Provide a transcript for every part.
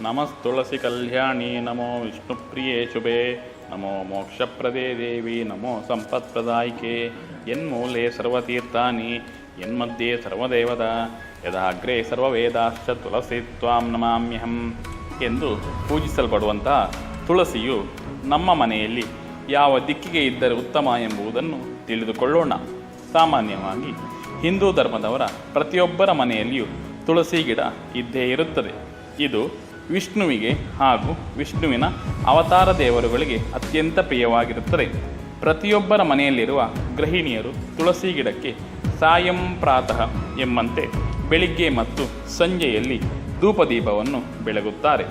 ನಮಸ್ತುಳಸಿ ಕಲ್ಯಾಣಿ ನಮೋ ವಿಷ್ಣುಪ್ರಿಯೇ ಶುಭೆ ನಮೋ ಮೋಕ್ಷಪ್ರದೇ ದೇವಿ ನಮೋ ಸಂಪತ್ಪ್ರದಾಯಿಕೆ ಎನ್ಮೂಲೆ ಸರ್ವತೀರ್ಥಾನಿ ಯನ್ಮಧ್ಯೆ ಸರ್ವದೇವದ ಯದಾಗ್ರೆ ಸರ್ವವೇದಾಶ್ಚ ತುಳಸಿ ತ್ವಾಂ ನಮಾಮ್ಯಹಂ ಎಂದು ಪೂಜಿಸಲ್ಪಡುವಂತಹ ತುಳಸಿಯು ನಮ್ಮ ಮನೆಯಲ್ಲಿ ಯಾವ ದಿಕ್ಕಿಗೆ ಇದ್ದರೆ ಉತ್ತಮ ಎಂಬುದನ್ನು ತಿಳಿದುಕೊಳ್ಳೋಣ. ಸಾಮಾನ್ಯವಾಗಿ ಹಿಂದೂ ಧರ್ಮದವರ ಪ್ರತಿಯೊಬ್ಬರ ಮನೆಯಲ್ಲಿಯೂ ತುಳಸಿ ಗಿಡ ಇದ್ದೇ ಇರುತ್ತದೆ. ಇದು ವಿಷ್ಣುವಿಗೆ ಹಾಗೂ ವಿಷ್ಣುವಿನ ಅವತಾರ ದೇವರುಗಳಿಗೆ ಅತ್ಯಂತ ಪ್ರಿಯವಾಗಿರುತ್ತದೆ. ಪ್ರತಿಯೊಬ್ಬರ ಮನೆಯಲ್ಲಿರುವ ಗೃಹಿಣಿಯರು ತುಳಸಿ ಗಿಡಕ್ಕೆ ಸಾಯಂ ಪ್ರಾತಃ ಎಂಬಂತೆ ಬೆಳಿಗ್ಗೆ ಮತ್ತು ಸಂಜೆಯಲ್ಲಿ ಧೂಪದೀಪವನ್ನು ಬೆಳಗುತ್ತಾರೆ.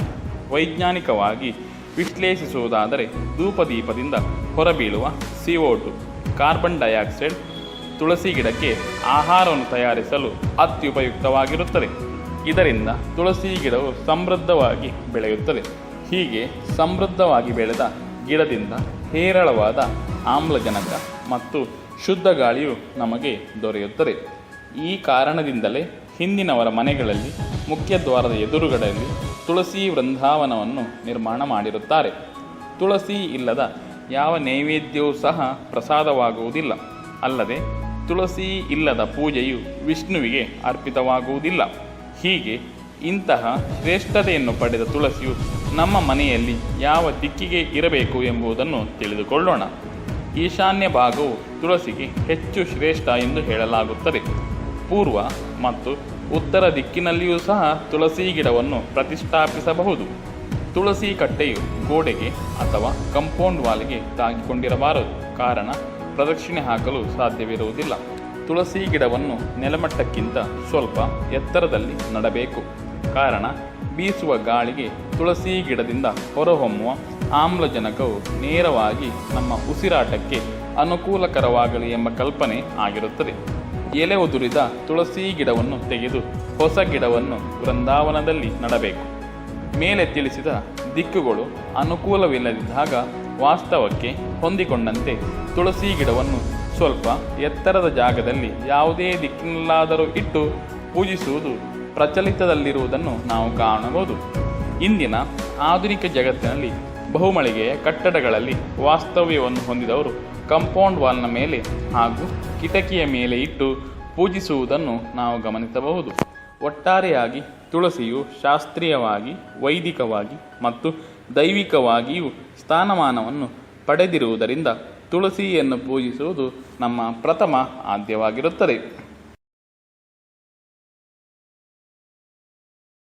ವೈಜ್ಞಾನಿಕವಾಗಿ ವಿಶ್ಲೇಷಿಸುವುದಾದರೆ ಧೂಪದೀಪದಿಂದ ಹೊರಬೀಳುವ CO2 ಕಾರ್ಬನ್ ಡೈಆಕ್ಸೈಡ್ ತುಳಸಿ ಗಿಡಕ್ಕೆ ಆಹಾರವನ್ನು ತಯಾರಿಸಲು ಅತ್ಯುಪಯುಕ್ತವಾಗಿರುತ್ತದೆ. ಇದರಿಂದ ತುಳಸಿ ಗಿಡವು ಸಮೃದ್ಧವಾಗಿ ಬೆಳೆಯುತ್ತದೆ. ಹೀಗೆ ಸಮೃದ್ಧವಾಗಿ ಬೆಳೆದ ಗಿಡದಿಂದ ಹೇರಳವಾದ ಆಮ್ಲಜನಕ ಮತ್ತು ಶುದ್ಧ ಗಾಳಿಯು ನಮಗೆ ದೊರೆಯುತ್ತದೆ. ಈ ಕಾರಣದಿಂದಲೇ ಹಿಂದಿನವರ ಮನೆಗಳಲ್ಲಿ, ಮುಖ್ಯ ದ್ವಾರದ ಎದುರುಗಡೆಯಲ್ಲಿ ತುಳಸಿ ವೃಂದಾವನವನ್ನು ನಿರ್ಮಾಣ ಮಾಡಿರುತ್ತಾರೆ. ತುಳಸಿ ಇಲ್ಲದ ಯಾವ ನೈವೇದ್ಯವೂ ಸಹ ಪ್ರಸಾದವಾಗುವುದಿಲ್ಲ. ಅಲ್ಲದೆ, ತುಳಸಿ ಇಲ್ಲದ ಪೂಜೆಯು ವಿಷ್ಣುವಿಗೆ ಅರ್ಪಿತವಾಗುವುದಿಲ್ಲ. ಹೀಗೆ, ಇಂತಹ ಶ್ರೇಷ್ಠತೆಯನ್ನು ಪಡೆದ ತುಳಸಿಯು ನಮ್ಮ ಮನೆಯಲ್ಲಿ ಯಾವ ದಿಕ್ಕಿಗೆ ಇರಬೇಕು ಎಂಬುದನ್ನು ತಿಳಿದುಕೊಳ್ಳೋಣ. ಈಶಾನ್ಯ ಭಾಗವು ತುಳಸಿಗೆ ಹೆಚ್ಚು ಶ್ರೇಷ್ಠ ಎಂದು ಹೇಳಲಾಗುತ್ತದೆ. ಪೂರ್ವ ಮತ್ತು ಉತ್ತರ ದಿಕ್ಕಿನಲ್ಲಿಯೂ ಸಹ ತುಳಸಿ ಗಿಡವನ್ನು ಪ್ರತಿಷ್ಠಾಪಿಸಬಹುದು. ತುಳಸಿ ಕಟ್ಟೆಯು ಗೋಡೆಗೆ ಅಥವಾ ಕಂಪೌಂಡ್ ವಾಲ್ಗೆ ತಾಗಿಕೊಂಡಿರಬಾರದು. ಕಾರಣ, ಪ್ರದಕ್ಷಿಣೆ ಹಾಕಲು ಸಾಧ್ಯವಿರುವುದಿಲ್ಲ. ತುಳಸಿ ಗಿಡವನ್ನು ನೆಲಮಟ್ಟಕ್ಕಿಂತ ಸ್ವಲ್ಪ ಎತ್ತರದಲ್ಲಿ ನಡಬೇಕು. ಕಾರಣ, ಬೀಸುವ ಗಾಳಿಗೆ ತುಳಸಿ ಗಿಡದಿಂದ ಹೊರಹೊಮ್ಮುವ ಆಮ್ಲಜನಕವು ನೇರವಾಗಿ ನಮ್ಮ ಉಸಿರಾಟಕ್ಕೆ ಅನುಕೂಲಕರವಾಗಲಿ ಎಂಬ ಕಲ್ಪನೆ ಆಗಿರುತ್ತದೆ. ಎಲೆ ಉದುರಿದ ತುಳಸಿ ಗಿಡವನ್ನು ತೆಗೆದು ಹೊಸ ಗಿಡವನ್ನು ವೃಂದಾವನದಲ್ಲಿ ನಡಬೇಕು. ಮೇಲೆ ತಿಳಿಸಿದ ದಿಕ್ಕುಗಳು ಅನುಕೂಲವಿಲ್ಲದಿದ್ದಾಗ ವಾಸ್ತವಕ್ಕೆ ಹೊಂದಿಕೊಂಡಂತೆ ತುಳಸಿ ಗಿಡವನ್ನು ಸ್ವಲ್ಪ ಎತ್ತರದ ಜಾಗದಲ್ಲಿ ಯಾವುದೇ ದಿಕ್ಕಿನಲ್ಲಾದರೂ ಇಟ್ಟು ಪೂಜಿಸುವುದು ಪ್ರಚಲಿತದಲ್ಲಿರುವುದನ್ನು ನಾವು ಕಾಣಬಹುದು. ಇಂದಿನ ಆಧುನಿಕ ಜಗತ್ತಿನಲ್ಲಿ ಬಹುಮಳಿಗೆಯ ಕಟ್ಟಡಗಳಲ್ಲಿ ವಾಸ್ತವ್ಯವನ್ನು ಹೊಂದಿದವರು ಕಂಪೌಂಡ್ ವಾಲ್ನ ಮೇಲೆ ಹಾಗೂ ಕಿಟಕಿಯ ಮೇಲೆ ಇಟ್ಟು ಪೂಜಿಸುವುದನ್ನು ನಾವು ಗಮನಿಸಬಹುದು. ಒಟ್ಟಾರೆಯಾಗಿ ತುಳಸಿಯು ಶಾಸ್ತ್ರೀಯವಾಗಿ, ವೈದಿಕವಾಗಿ ಮತ್ತು ದೈವಿಕವಾಗಿಯೂ ಸ್ಥಾನಮಾನವನ್ನು ಪಡೆದಿರುವುದರಿಂದ ತುಳಸಿಯನ್ನು ಪೂಜಿಸುವುದು ನಮ್ಮ ಪ್ರಥಮ ಆದ್ಯವಾಗಿರುತ್ತದೆ.